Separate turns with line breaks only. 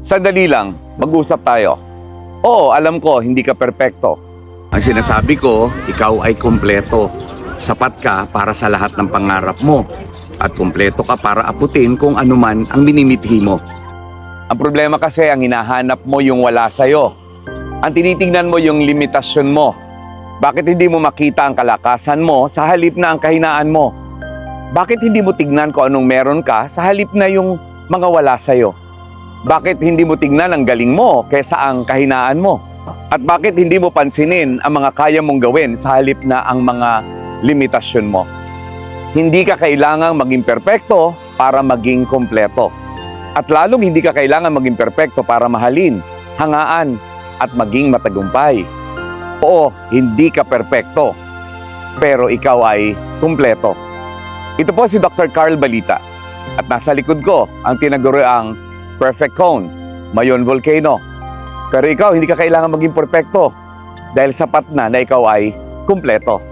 Sandali lang, mag-usap tayo. Oo, alam ko, hindi ka perpekto. Ang sinasabi ko, ikaw ay kumpleto. Sapat ka para sa lahat ng pangarap mo. At kumpleto ka para aputin kung anuman ang minimithi mo. Ang problema kasi, ang hinahanap mo yung wala sa'yo. Ang tinitingnan mo yung limitasyon mo. Bakit hindi mo makita ang kalakasan mo sa halip na ang kahinaan mo? Bakit hindi mo tignan kung anong meron ka sa halip na yung mga wala sa'yo? Bakit hindi mo tignan ang galing mo kaysa ang kahinaan mo? At bakit hindi mo pansinin ang mga kaya mong gawin sa halip na ang mga limitasyon mo? Hindi ka kailangang maging perpekto para maging kompleto. At lalong hindi ka kailangan maging perpekto para mahalin, hangaan, at maging matagumpay. Oo, hindi ka perpekto. Pero ikaw ay kumpleto. Ito po si Dr. Carl Balita. At nasa likod ko ang tinaguriang Perfect Cone, Mayon Volcano. Pero ikaw, hindi ka kailangan maging perpekto dahil sapat na na ikaw ay kumpleto.